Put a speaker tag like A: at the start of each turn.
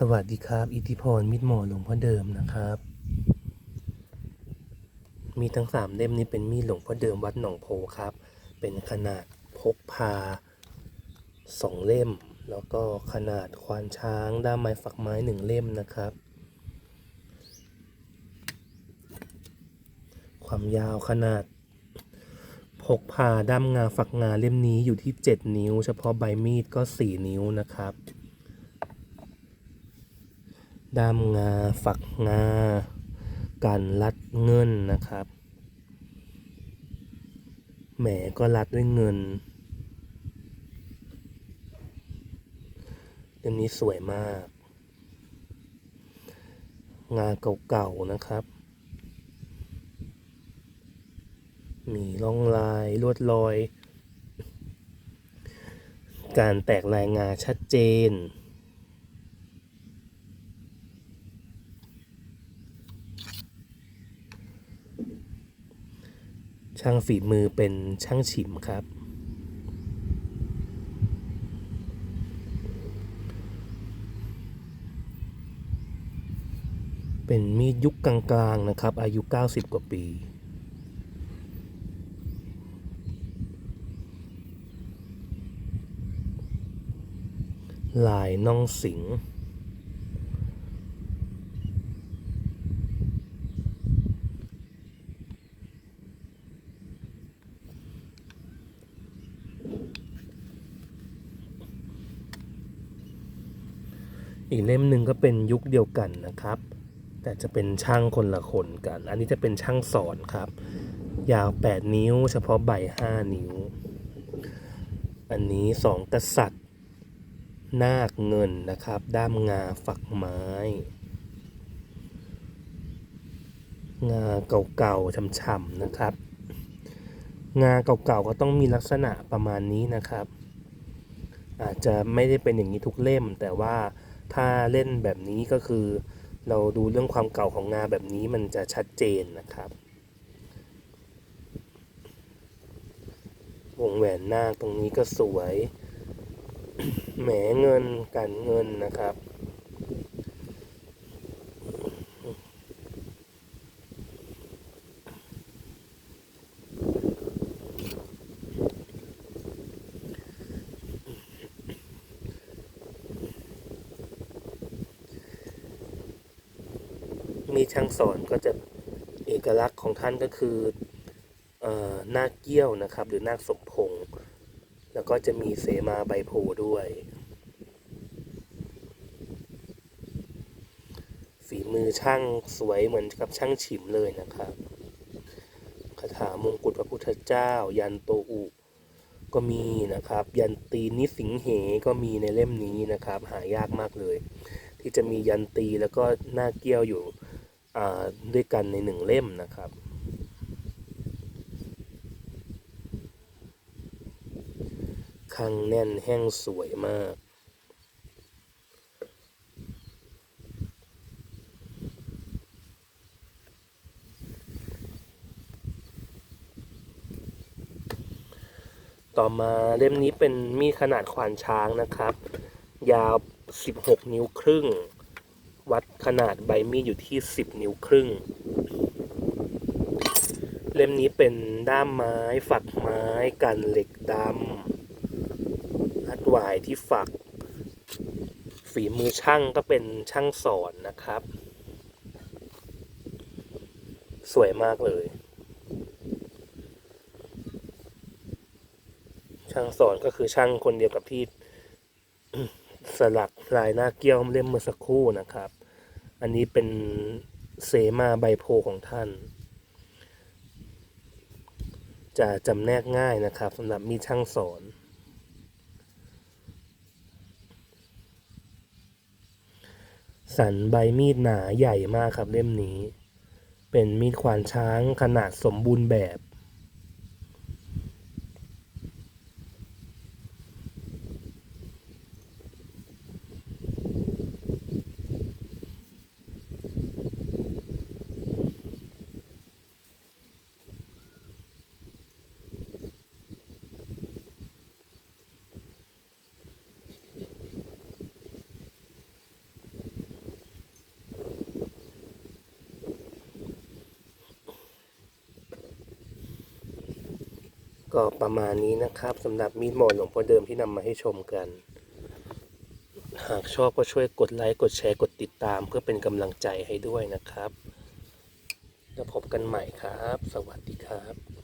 A: สวัสดีครับ อิทธิพรมิตรหมอหลวงพ่อเดิมนะครับ มีทั้งสามเล่มนี้เป็นมีดหลวงพ่อเดิมวัดหนองโพครับ เป็นขนาดพกพาสองเล่ม แล้วก็ขนาดควานช้างด้ามไม้ฝักไม้หนึ่งเล่มนะครับ ความยาวขนาดพกพาด้ามงาฝักงาเล่มนี้อยู่ที่ 7 นิ้ว เฉพาะใบมีดก็ 4 นิ้วนะครับ ด้ามงา ฝักงากันรัดเงินนะครับ แหมก็รัดด้วยเงินเล่มนี้สวยมาก งาเก่าๆนะครับ มีร่องลายลวดลอย การแตกลายงาชัดเจน ช่างฝีมือเป็นช่างฉิมครับ เป็นมีดยุคกลางๆนะครับ อายุ 90 กว่าปีลายน่องสิง อีกเล่มหนึ่งก็เป็นยุคเดียวกันนะครับ แต่จะเป็นช่างคนละคนกัน อันนี้จะเป็นช่างสอนครับ ยาว 8 นิ้ว เฉพาะใบ 5 นิ้ว อันนี้สองกษัตริย์ นาคเงินนะครับ ด้ามงาฝักไม้ งาเก่าๆช่ำๆนะครับ งาเก่าๆก็ต้องมีลักษณะประมาณนี้นะครับอาจจะไม่ได้เป็นอย่างนี้ทุกเล่ม แต่ว่า ถ้าเล่นแบบนี้ก็คือ เราดูเรื่องความเก่าของงาแบบนี้มันจะชัดเจนนะครับ วงแหวนนาคตรงนี้ก็สวย แหมเงินกันเงินนะครับ มีช่างสอนก็จะเอกลักษณ์ของท่านก็คือนาคเกี้ยวนะครับ หรือนาคสมพงษ์แล้วก็จะมีเสมาใบโพด้วย ฝีมือช่างสวยเหมือนกับช่างฉิมเลยนะครับคาถามงกุฎพระพุทธเจ้า ยันโตอุก็มีนะครับ ยันตีนิสิงเหก็มีในเล่มนี้นะครับ หายากมากเลย ที่จะมียันตีแล้วก็หน้าเกี้ยวอยู่ ด้วยกันในหนึ่งเล่มนะครับคังแน่นแห้งสวยมาก ต่อมาเล่มนี้เป็นมีดขนาดขวานช้างนะครับ ยาว 16 นิ้วครึ่ง วัดขนาดใบมีดอยู่ที่ 10 นิ้วครึ่ง เล่มนี้เป็นด้ามไม้ฝักไม้กันเหล็กดำฮัดวายที่ฝัก ฝีมือช่างก็เป็นช่างสอนนะครับ สวยมากเลย ช่างสอนก็คือช่างคนเดียวกับที่ สลักลายหน้าเกี้ยวเล่มเมื่อสักครู่นะครับ อันนี้เป็นเสมาใบโพของท่าน จะจำแนกง่ายนะครับสำหรับมีดช่างสอนสันใบมีดหนาใหญ่มากครับเล่มนี้ เป็นมีดขวานช้างขนาดสมบูรณ์แบบ ก็ประมาณนี้นะครับสำหรับมีดหมอนหลวงพ่อเดิมที่นำมาให้ชมกัน หากชอบก็ช่วยกดไลค์กดแชร์กดติดตาม เพื่อเป็นกำลังใจให้ด้วยนะครับ แล้วพบกันใหม่ครับ สวัสดีครับ